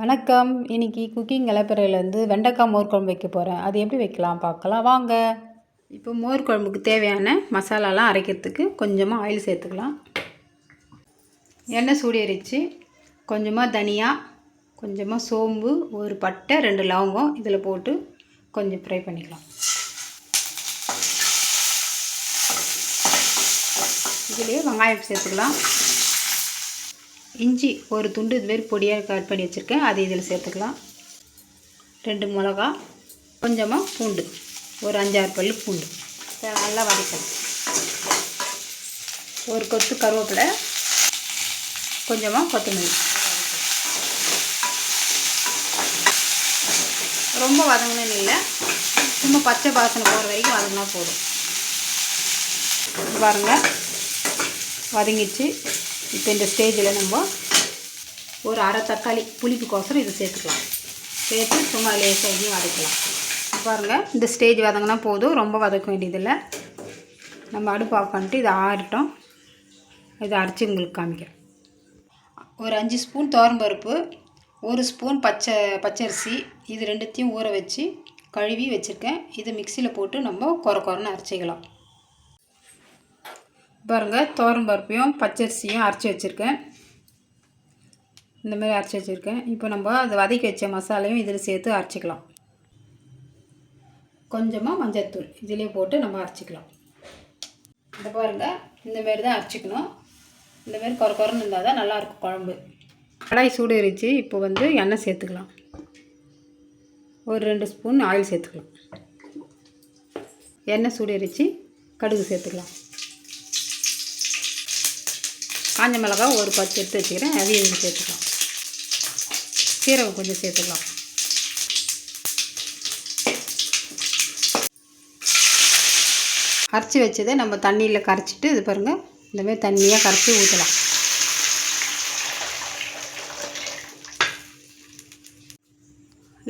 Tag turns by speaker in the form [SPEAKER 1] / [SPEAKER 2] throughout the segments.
[SPEAKER 1] வணக்கம். இன்றைக்கி குக்கிங் இலப்பறையிலேருந்து வெண்டைக்காய் மோர் குழம்பு வைக்க போகிறேன் அது எப்படி வைக்கலாம் பார்க்கலாம். வாங்க. இப்போ மோர் குழம்புக்கு தேவையான மசாலாலாம் அரைக்கிறதுக்கு கொஞ்சமாக ஆயில் சேர்த்துக்கலாம். எண்ணெய் சூடேறிச்சு கொஞ்சமாக தனியா கொஞ்சமாக சோம்பு ஒரு பட்டை ரெண்டு லவங்கம் இதில் போட்டு கொஞ்சம் ஃப்ரை பண்ணிக்கலாம். இதுலேயே வெங்காயம் சேர்த்துக்கலாம். இஞ்சி ஒரு துண்டு இதுமாரி பொடியாக கட் பண்ணி வச்சுருக்கேன். அதை இதில் சேர்த்துக்கலாம். ரெண்டு மிளகா கொஞ்சமாக பூண்டு. ஒரு அஞ்சாறு பல் பூண்டு. நல்லா வதக்கலாம் ஒரு கொத்து கருவேப்பிலை கொஞ்சமாக கொத்தமல்லி. ரொம்ப வதங்கணும்னு இல்லை சும்மா பச்சை பாசனை போகிற வரைக்கும் வதங்கினா போதும். பாருங்கள் வதங்கிச்சு இப்போ இந்த ஸ்டேஜில் நம்ம ஒரு அரை தக்காளி புளிப்புக்கோசரம் இதை சேர்த்துக்கலாம். சேர்த்து சும்மா லேசாக இதையும் வதக்கலாம். பாருங்கள் இந்த ஸ்டேஜ் வதங்கினா போதும் ரொம்ப வதக்க வேண்டியதில்லை. நம்ம அடுப்பு ஆஃப் பண்ணிட்டு இதை ஆறட்டும். இதை அரைச்சி உங்களுக்கு காமிக்கிறேன். ஒரு அஞ்சு ஸ்பூன் பருப்பு ஒரு ஸ்பூன் பச்சை பச்சரிசி இது ரெண்டுத்தையும் ஊற வச்சு கழுவி வச்சுருக்கேன். இதை மிக்சியில் போட்டு நம்ம குறை குறைன்னு அரைச்சிக்கலாம். பாருங்கள் தோரம் பருப்பையும் பச்சரிசியும் அரைச்சி வச்சுருக்கேன். இந்த மாதிரி அரைச்சி வச்சுருக்கேன். இப்போ நம்ம அதை வதக்கி வச்ச மசாலையும் இதில் சேர்த்து அரைச்சிக்கலாம். கொஞ்சமாக மஞ்சள்தூள் இதிலே போட்டு நம்ம அரைச்சிக்கலாம். இந்த பாருங்கள் இந்தமாரி தான் அரைச்சிக்கணும். இந்தமாரி குறை குறைன்னு இருந்தால் தான் நல்லாயிருக்கும் குழம்பு. கடாய் சூடு எரிச்சு இப்போ வந்து எண்ணெய் சேர்த்துக்கலாம். ஒரு ரெண்டு ஸ்பூன் ஆயில் சேர்த்துக்கலாம். எண்ணெய் சூடு எரிச்சு கடுகு சேர்த்துக்கலாம். காஞ்ச மிளகாய் ஒரு பத்து எடுத்து வச்சுக்கிறேன். அதையும் இதில் சேர்த்துக்கலாம். சீரகம் கொஞ்சம் சேர்த்துக்கலாம். அரைச்சி வச்சதை நம்ம தண்ணியில் கரைச்சிட்டு இது பாருங்கள் இந்தமாரி தண்ணியாக கரைச்சி ஊற்றலாம்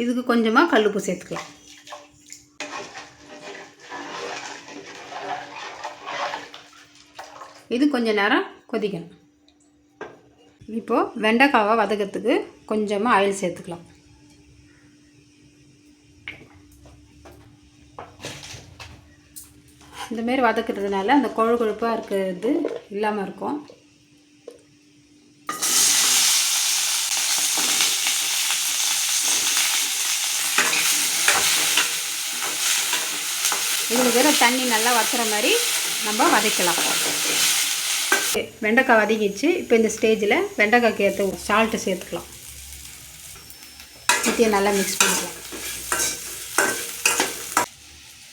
[SPEAKER 1] இதுக்கு கொஞ்சமாக கல்லுப்பு சேர்த்துக்கலாம். இது கொஞ்சம் நேரம் கொதிக்கணும். இப்போது வெண்டைக்காவை வதக்கிறதுக்கு கொஞ்சமாக ஆயில் சேர்த்துக்கலாம். இந்தமாரி வதக்கிறதுனால அந்த கொழு கொழுப்பாக இருக்கிறது இல்லாமல் இருக்கும். இதில் வேறு தண்ணி நல்லா வத்துற மாதிரி நம்ம வதக்கலாம். வெண்டைக்காய் வதக்கிச்சு. இப்போ இந்த ஸ்டேஜில் வெண்டைக்காய்க்கு ஏற்ற சால்ட்டு சேர்த்துக்கலாம். ஊற்றியை நல்லா மிக்ஸ் பண்ணிக்கலாம்.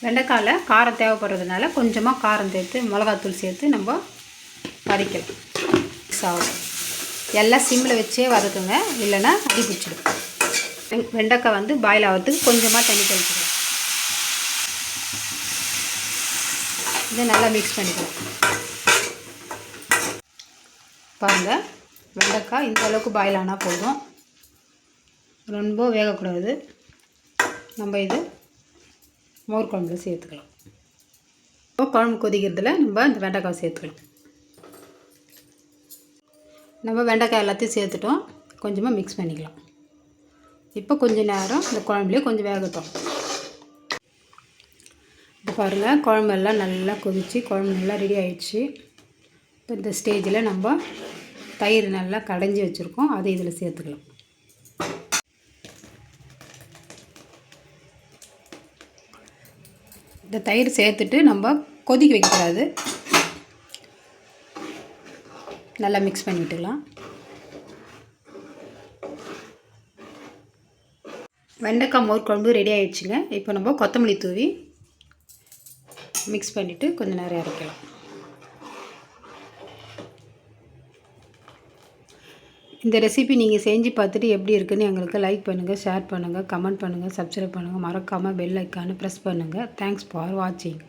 [SPEAKER 1] வெண்டைக்காயில் காரம் தேவைப்படுறதுனால கொஞ்சமாக காரம் சேர்த்து மிளகாத்தூள் சேர்த்து நம்ம வதக்கலாம். மிக்ஸ் ஆகும். எல்லாம் சிம்மில் வச்சே வதக்குங்க. இல்லைன்னா அடி பிடிச்சிடும். வெண்டைக்காய் வந்து பாயில் ஆகிறதுக்கு கொஞ்சமாக தண்ணி தெளிச்சுக்கலாம். இதை நல்லா மிக்ஸ் பண்ணிக்கலாம். பாருங்கள் வெண்டைக்காய் இந்த அளவுக்கு பாயில் ஆனால் போதும். ரொம்ப வேகக்கூடாது. நம்ம இது மோர் குழம்புல சேர்த்துக்கலாம். இப்போ குழம்பு கொதிக்கிறதுல நம்ம இந்த வெண்டைக்காய் சேர்த்துக்கலாம். நம்ம வெண்டைக்காய் எல்லாத்தையும் சேர்த்துட்டோம். கொஞ்சமாக மிக்ஸ் பண்ணிக்கலாம். இப்போ கொஞ்சம் நேரம் இந்த குழம்புலேயே கொஞ்சம் வேகட்டும். இப்போ பாருங்கள் குழம்பெல்லாம் நல்லா கொதித்து குழம்பு நல்லா ரெடி ஆயிடுச்சு. இப்போ இந்த ஸ்டேஜில் நம்ம தயிர் நல்லா கடைஞ்சி வச்சுருக்கோம். அதை இதில் சேர்த்துக்கலாம். இந்த தயிர் சேர்த்துட்டு நம்ம கொதிக்க வைக்கக்கூடாது. நல்லா மிக்ஸ் பண்ணிவிட்டுக்கலாம் வெண்டைக்காய் மோர் குழம்பு ரெடி ஆகிடுச்சுங்க இப்போ நம்ம கொத்தமல்லி தூவி மிக்ஸ் பண்ணிவிட்டு கொஞ்சம் நேரம் இறக்கலாம். இந்த ரெசிபி நீங்கள் செஞ்சு பார்த்துட்டு எப்படி இருக்குன்னு எங்களுக்கு லைக் பண்ணுங்கள் ஷேர் பண்ணுங்கள் கமெண்ட் பண்ணுங்கள் சப்ஸ்கிரைப் பண்ணுங்கள் மறக்காமல் பெல் ஐக்கானு ப்ரெஸ் பண்ணுங்கள் தேங்க்ஸ் ஃபார் வாட்சிங்